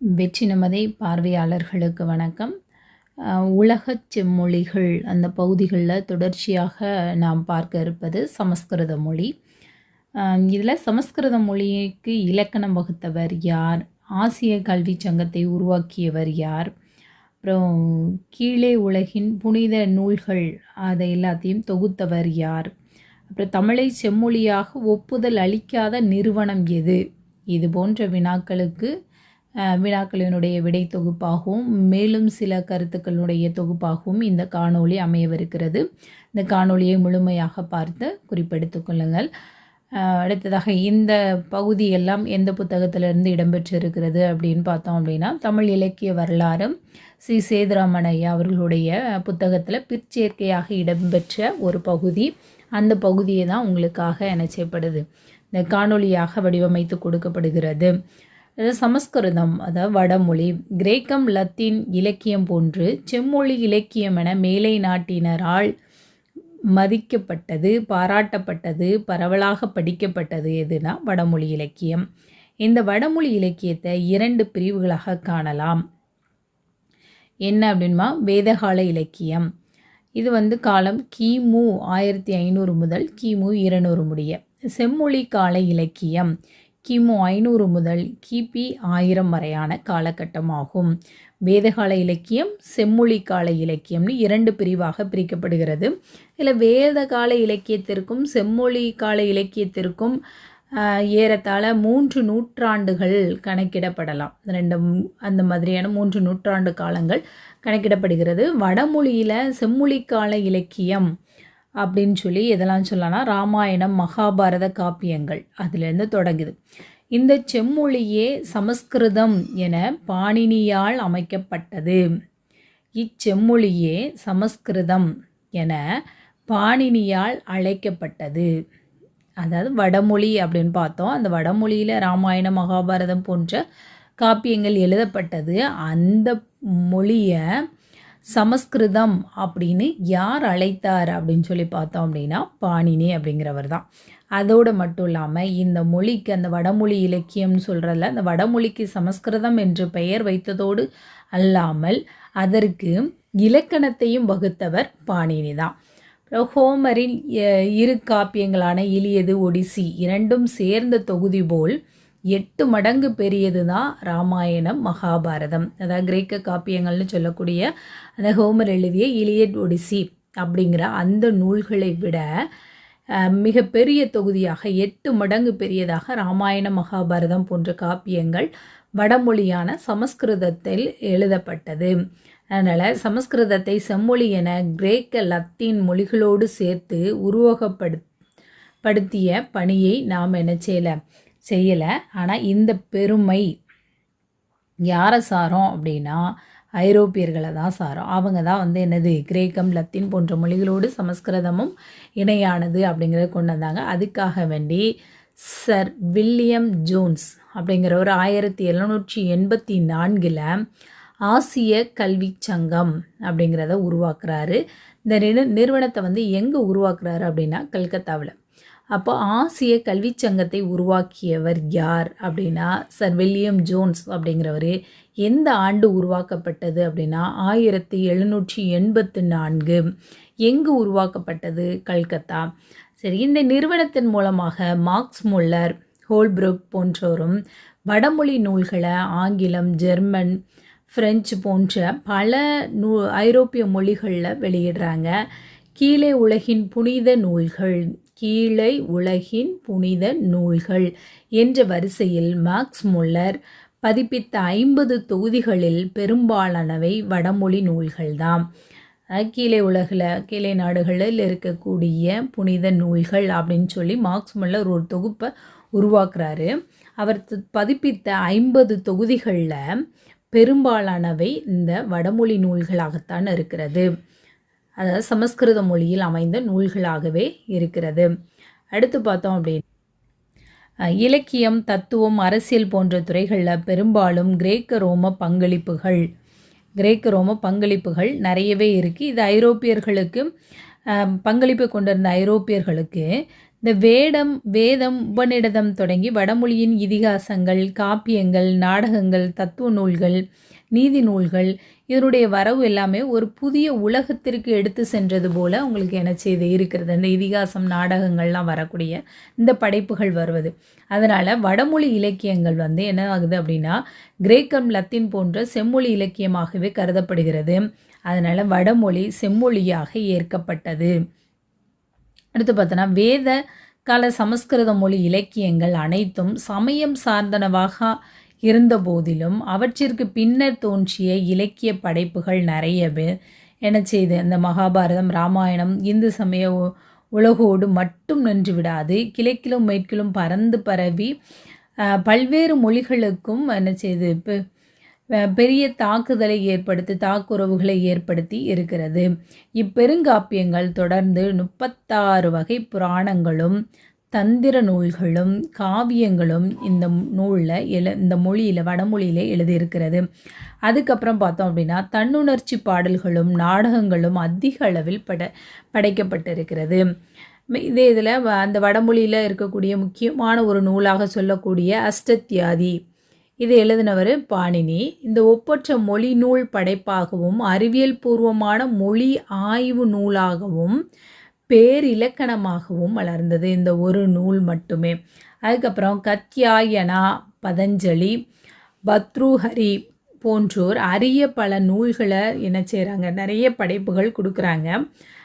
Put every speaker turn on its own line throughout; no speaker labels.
வெற்றினமதை பார்வையாளர்களுக்கு வணக்கம். உலகச் செம்மொழிகள் அந்த பகுதிகளில் தொடர்ச்சியாக நாம் பார்க்க இருப்பது சமஸ்கிருத மொழி. இதில் சமஸ்கிருத மொழிக்கு இலக்கணம் வகுத்தவர் யார்? ஆசிய கல்வி சங்கத்தை உருவாக்கியவர் யார்? அப்புறம் கீழே உலகின் புனித நூல்கள் அதை எல்லாத்தையும் தொகுத்தவர் யார்? அப்புறம் தமிழை செம்மொழியாக ஒப்புதல் அளிக்காத நிறுவனம் எது? இது போன்ற வினாக்களுக்கு வினாக்களினுடைய விடை தொகுப்பாகவும் மேலும் சில கருத்துக்களுடைய தொகுப்பாகவும் இந்த காணொளி அமையவிருக்கிறது. இந்த காணொளியை முழுமையாக பார்த்து குறிப்பெடுத்து கொள்ளுங்கள். அடுத்ததாக இந்த பகுதியெல்லாம் எந்த புத்தகத்திலிருந்து இடம்பெற்றிருக்கிறது அப்படின்னு பார்த்தோம் அப்படின்னா தமிழ் இலக்கிய வரலாறு சி. சேதுராமனையா அவர்களுடைய புத்தகத்தில் பிற்சேர்க்கையாக இடம்பெற்ற ஒரு பகுதி. அந்த பகுதியை தான் உங்களுக்காக என்ன செய்யப்படுது இந்த காணொலியாக வடிவமைத்து கொடுக்கப்படுகிறது. சமஸ்கிருதம் அதாவது வடமொழி. கிரேக்கம் லத்தீன் இலக்கியம் போன்று செம்மொழி இலக்கியம் என மேலை நாட்டினரால் மதிக்கப்பட்டது பாராட்டப்பட்டது பரவலாக படிக்கப்பட்டது எதுனா வடமொழி இலக்கியம். இந்த வடமொழி இலக்கியத்தை இரண்டு பிரிவுகளாக காணலாம். என்ன அப்படின்மா? வேதகால இலக்கியம். இது வந்து காலம் கிமு ஆயிரத்தி ஐநூறு முதல் கிமு இருநூறு முடிய. செம்மொழி கால இலக்கியம். கிமு ஐநூறு முதல் கிபி ஆயிரம் வரையான காலகட்டமாகும். வேதகால இலக்கியம் செம்மொழி கால இலக்கியம்னு இரண்டு பிரிவாக பிரிக்கப்படுகிறது. இதில் வேதகால இலக்கியத்திற்கும் செம்மொழி கால இலக்கியத்திற்கும் ஏறத்தாழ மூன்று நூற்றாண்டுகள் கணக்கிடப்படலாம். ரெண்டு அந்த மாதிரியான மூன்று நூற்றாண்டு காலங்கள் கணக்கிடப்படுகிறது. வடமொழியில் செம்மொழி கால இலக்கியம் அப்படின்னு சொல்லி எதெல்லாம் சொல்லலாம் ராமாயணம் மகாபாரத காப்பியங்கள் அதுலேருந்து தொடங்குது. இந்த செம்மொழியே சமஸ்கிருதம் என பாணினியால் அமைக்கப்பட்டது. இச்செம்மொழியே சமஸ்கிருதம் என பாணினியால் அழைக்கப்பட்டது. அதாவது வடமொழி அப்படின்னு பார்த்தோம். அந்த வடமொழியில் ராமாயணம் மகாபாரதம் போன்ற காப்பியங்கள் எழுதப்பட்டது. அந்த மொழியை சமஸ்கிருதம் அப்படின்னு யார் அழைத்தார் அப்படின்னு சொல்லி பார்த்தோம் அப்படின்னா பாணினி அப்படிங்கிறவர் தான். அதோடு மட்டும் இல்லாமல் இந்த மொழிக்கு அந்த வடமொழி இலக்கியம்னு சொல்கிறதில்ல அந்த வடமொழிக்கு சமஸ்கிருதம் என்று பெயர் வைத்ததோடு அல்லாமல் அதற்கு இலக்கணத்தையும் வகுத்தவர் பாணினி தான். ஹோமரின் இரு காப்பியங்களான இலியது ஒடிசி இரண்டும் சேர்ந்த தொகுதி போல் எட்டு மடங்கு பெரியது தான் ராமாயணம் மகாபாரதம். அதாவது கிரேக்க காப்பியங்கள்னு சொல்லக்கூடிய அந்த ஹோமர் எழுதிய இலியட் ஒடிசி அப்படிங்கிற அந்த நூல்களை விட மிக பெரிய தொகுதியாக எட்டு மடங்கு பெரியதாக ராமாயண மகாபாரதம் போன்ற காப்பியங்கள் வடமொழியான சமஸ்கிருதத்தில் எழுதப்பட்டது. அதனால் சமஸ்கிருதத்தை செம்மொழி என கிரேக்க லத்தீன் மொழிகளோடு சேர்த்து உருவகப்படுத் படுத்திய பணியை நாம் என்ன செய்யலை? செய்யலை. ஆனால் இந்த பெருமை யாரை சாரோம் அப்படின்னா ஐரோப்பியர்களை தான் சாரோம். அவங்க தான் வந்து என்னது கிரேக்கம் லத்தீன் போன்ற மொழிகளோடு சமஸ்கிருதமும் இணையானது அப்படிங்கிறத கொண்டு வந்தாங்க. அதுக்காக வேண்டி சர் வில்லியம் ஜோன்ஸ் அப்படிங்கிற ஒரு ஆயிரத்தி எழுநூற்றி எண்பத்தி நான்கில் ஆசிய கல்வி சங்கம் அப்படிங்கிறத உருவாக்குறாரு. இந்த நிறுவனத்தை வந்து எங்கே உருவாக்குறாரு அப்படின்னா கல்கத்தாவில். அப்போ ஆசிய கல்வி சங்கத்தை உருவாக்கியவர் யார் அப்படின்னா சர் வில்லியம் ஜோன்ஸ் அப்படிங்கிறவர். எந்த ஆண்டு உருவாக்கப்பட்டது அப்படின்னா ஆயிரத்தி எழுநூற்றி எண்பத்து நான்கு. எங்கு உருவாக்கப்பட்டது? கல்கத்தா. சரி இந்த நிறுவனத்தின் மூலமாக மார்க்ஸ் முல்லர் ஹோல்ப்ருக் போன்றோரும் வடமொழி நூல்களை ஆங்கிலம் ஜெர்மன் ஃப்ரெஞ்சு போன்ற பல நூ ஐரோப்பிய மொழிகளில் வெளியிடுறாங்க. கீழே உலகின் புனித நூல்கள் கீழே உலகின் புனித நூல்கள் என்ற வரிசையில் மார்க்ஸ் முல்லர் பதிப்பித்த ஐம்பது தொகுதிகளில் பெரும்பாலானவை வடமொழி நூல்கள்தான் கீழே உலகில் கீழே நாடுகளில் இருக்கக்கூடிய புனித நூல்கள் அப்படின்னு சொல்லி மார்க்ஸ் முல்லர் ஒரு தொகுப்பை உருவாக்குறாரு. அவர் பதிப்பித்த ஐம்பது தொகுதிகளில் பெரும்பாலானவை இந்த வடமொழி நூல்களாகத்தான் இருக்கிறது. அதாவது சமஸ்கிருத மொழியில் அமைந்த நூல்களாகவே இருக்கிறது. அடுத்து பார்த்தோம் அப்படின்னு இலக்கியம் தத்துவம் அரசியல் போன்ற துறைகளில் பெரும்பாலும் கிரேக்க ரோம பங்களிப்புகள் கிரேக்க ரோம பங்களிப்புகள் நிறையவே இருக்குது இது ஐரோப்பியர்களுக்கு பங்களிப்பு கொண்டிருந்த ஐரோப்பியர்களுக்கு இந்த வேடம் வேதம் உபநிடதம் தொடங்கி வடமொழியின் இதிகாசங்கள் காப்பியங்கள் நாடகங்கள் தத்துவ நூல்கள் நீதி நூல்கள் இதனுடைய வரவு எல்லாமே ஒரு புதிய உலகத்திற்கு எடுத்து சென்றது போல் உங்களுக்கு என்ன செய்து இருக்கிறது. இந்த இதிகாசம் நாடகங்கள்லாம் வரக்கூடிய இந்த படைப்புகள் வருவது. அதனால் வடமொழி இலக்கியங்கள் வந்து என்ன ஆகுது அப்படின்னா கிரேக்கம் லத்தீன் போன்ற செம்மொழி இலக்கியமாகவே கருதப்படுகிறது. அதனால் வடமொழி செம்மொழியாக ஏற்கப்பட்டது. அடுத்து பார்த்தோன்னா வேத கால சமஸ்கிருத மொழி இலக்கியங்கள் அனைத்தும் சமயம் சார்ந்தனவாக இருந்த போதிலும் அவற்றிற்கு பின்னர் தோன்றிய இலக்கிய படைப்புகள் நிறையவே என்ன செய்து இந்த மகாபாரதம் ராமாயணம் இந்து சமய உலகோடு மட்டும் நின்று விடாது. கிழக்கிலும் மேற்கிலும் பறந்து பரவி பல்வேறு மொழிகளுக்கும் என்ன செய்து பெரிய தாக்குதலை ஏற்படுத்தி தாக்குறவுகளை ஏற்படுத்தி இருக்கிறது. இப்பெருங்காப்பியங்கள் தொடர்ந்து முப்பத்தாறு வகை புராணங்களும் தந்திர நூல்களும் காவியங்களும் இந்த நூலில் எழு இந்த மொழியில் வடமொழியில் எழுதியிருக்கிறது. அதுக்கப்புறம் பார்த்தோம் அப்படின்னா தன்னுணர்ச்சி பாடல்களும் நாடகங்களும் அதிக அளவில் பட படைக்கப்பட்டிருக்கிறது. இதே இதில் அந்த வடமொழியில் இருக்கக்கூடிய முக்கியமான ஒரு நூலாக சொல்லக்கூடிய அஷ்டத்தியாதி இது எழுதினவர் பாணினி. இந்த ஒப்பற்ற மொழி நூல் படைப்பாகவும் அறிவியல் பூர்வமான மொழி ஆய்வு நூலாகவும் பேரிலக்கணமாகவும் வளர்ந்தது. இந்த ஒரு நூல் மட்டுமே. அதுக்கப்புறம் கத்யாயனா பதஞ்சலி பத்ருஹரி போன்றோர் அரிய பல நூல்களை என்ன செய்கிறாங்க நிறைய படைப்புகள் கொடுக்குறாங்க.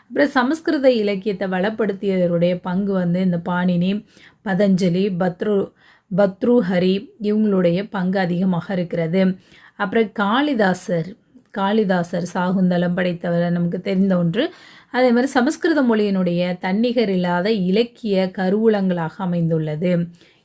அப்புறம் சமஸ்கிருத இலக்கியத்தை வளப்படுத்தியவருடைய பங்கு வந்து இந்த பாணினி பதஞ்சலி பத்ரு பத்ருஹரி இவங்களுடைய பங்கு அதிகமாக இருக்கிறது. அப்புறம் காளிதாசர் காளிதாசர் சாகுந்தலம் படைத்தவர் நமக்கு தெரிந்த ஒன்று. அதே மாதிரி சமஸ்கிருத மொழியினுடைய தன்னிகர் இல்லாத இலக்கிய கருவூலங்களாக அமைந்துள்ளது.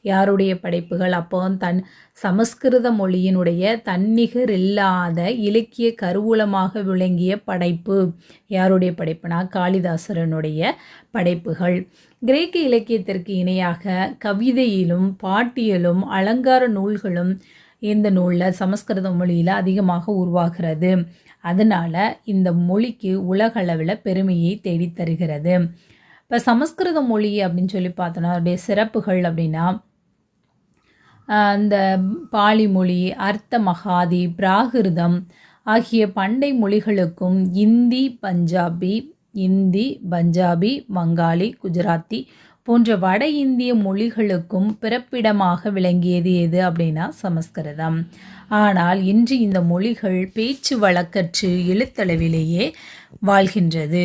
யாருடைய படைப்புகள்? அப்போ தன் சமஸ்கிருத மொழியினுடைய தன்னிகர் இல்லாத இலக்கிய கருவூலமாக விளங்கிய படைப்பு யாருடைய படைப்புனா? காளிதாசரனுடைய படைப்புகள். கிரேக்க இலக்கியத்திற்கு இணையாக கவிதையிலும் பாட்டியலும் அலங்கார நூல்களும் இந்த நூலில் சமஸ்கிருத மொழியில் அதிகமாக உருவாகிறது. அதனால் இந்த மொழிக்கு உலகளவில் பெருமையை தேடித்தருகிறது இப்போ சமஸ்கிருத மொழி அப்படின்னு சொல்லி பார்த்தோன்னா அதோடைய சிறப்புகள் அப்படின்னா அந்த பாலி மொழி அர்த்த மகாதி பிராகிருதம் ஆகிய பண்டை மொழிகளுக்கும் இந்தி பஞ்சாபி இந்தி பஞ்சாபி வங்காளி குஜராத்தி போன்ற வட இந்திய மொழிகளுக்கும் பிறப்பிடமாக விளங்கியது எது அப்படின்னா சமஸ்கிருதம். ஆனால் இன்று இந்த மொழிகள் பேச்சு வழக்கற்று எழுத்தளவிலேயே வாழ்கின்றது.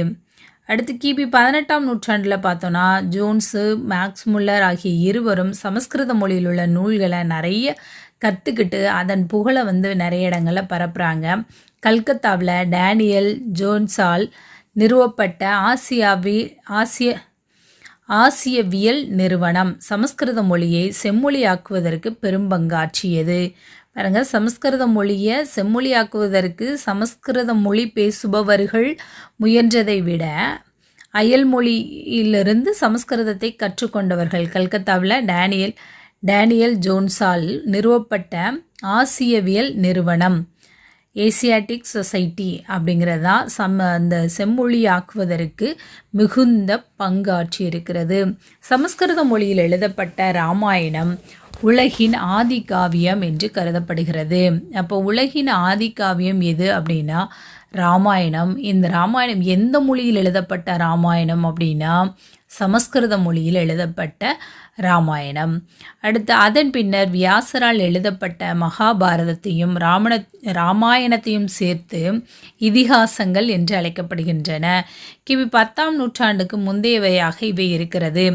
அடுத்து கிபி பதினெட்டாம் நூற்றாண்டில் பார்த்தோன்னா ஜோன்ஸு மேக்ஸ் முல்லர் ஆகிய இருவரும் சமஸ்கிருத மொழியில் உள்ள நூல்களை நிறைய கற்றுக்கிட்டு அதன் புகழை வந்து நிறைய இடங்களில் பரப்புகிறாங்க கல்கத்தாவில் டேனியல் ஜோன்ஸால் நிறுவப்பட்ட ஆசியாவி ஆசிய ஆசியவியல் நிறுவனம். சமஸ்கிருத மொழியை செம்மொழியாக்குவதற்கு பெரும்பங்காற்றியது பாருங்க சமஸ்கிருத மொழியை செம்மொழியாக்குவதற்கு சமஸ்கிருத மொழி பேசுபவர்கள் முயன்றதை விட அயல் மொழியிலிருந்து சமஸ்கிருதத்தை கற்றுக்கொண்டவர்கள். கல்கத்தாவில் டேனியல் டேனியல் ஜோன்ஸால் நிறுவப்பட்ட ஆசியவியல் நிறுவனம். ஏசியாட்டிக் சொசைட்டி அப்படிங்கிறது தான் சம் அந்த செம்மொழியாக்குவதற்கு மிகுந்த பங்காற்றி இருக்கிறது. சமஸ்கிருத மொழியில் எழுதப்பட்ட ராமாயணம் உலகின் ஆதி காவியம் என்று கருதப்படுகிறது. அப்போ உலகின் ஆதி காவியம் எது அப்படின்னா ராமாயணம். இந்த ராமாயணம் எந்த மொழியில் எழுதப்பட்ட ராமாயணம் அப்படின்னா சமஸ்கிருத மொழியில் எழுதப்பட்ட ராமாயணம். அடுத்து அதன் பின்னர் வியாசரால் எழுதப்பட்ட மகாபாரதத்தையும் ராமண ராமாயணத்தையும் சேர்த்து இதிகாசங்கள் என்று அழைக்கப்படுகின்றன. கிபி பத்தாம் நூற்றாண்டுக்கு முந்தையவையாக இவை இருக்கிறது.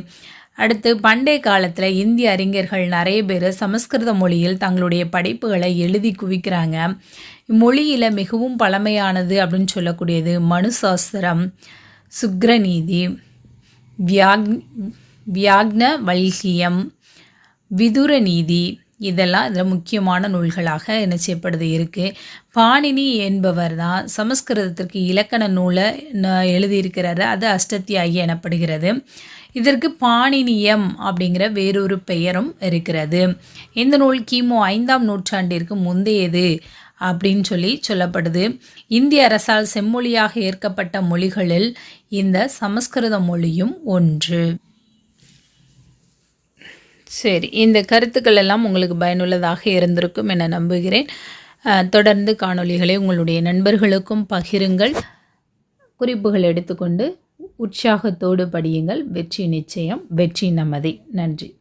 அடுத்து பண்டைய காலத்தில் இந்திய அறிஞர்கள் நிறைய பேர் சமஸ்கிருத மொழியில் தங்களுடைய படைப்புகளை எழுதி குவிக்கிறாங்க. இம்மொழியில் மிகவும் பழமையானது அப்படின்னு சொல்லக்கூடியது மனுசாஸ்திரம் சுக்ரநீதி வியாக் வியாக்ன வல்கியம் விதுர நீதி இதெல்லாம் இதில் முக்கியமான நூல்களாக என்ன செய்யப்படுது இருக்குது பாணினி என்பவர் தான் சமஸ்கிருதத்திற்கு இலக்கண நூலை எழுதியிருக்கிறாரு. அது அஷ்டத்தியாகி எனப்படுகிறது. இதற்கு பாணினியம் அப்படிங்கிற வேறொரு பெயரும் இருக்கிறது. இந்த நூல் கிமு ஐந்தாம் நூற்றாண்டிற்கு முந்தையது. அப்படின்னு சொல்லி சொல்லப்படுது. இந்திய அரசால் செம்மொழியாக ஏற்கப்பட்ட மொழிகளில் இந்த சமஸ்கிருத மொழியும் ஒன்று. சரி இந்த கருத்துக்கள் எல்லாம் உங்களுக்கு பயனுள்ளதாக இருந்திருக்கும் என நம்புகிறேன். தொடர்ந்து காணொளிகளை உங்களுடைய நண்பர்களுக்கும் பகிருங்கள். குறிப்புகள் எடுத்துக்கொண்டு உற்சாகத்தோடு படியுங்கள். வெற்றி நிச்சயம் வெற்றி நமதி. நன்றி.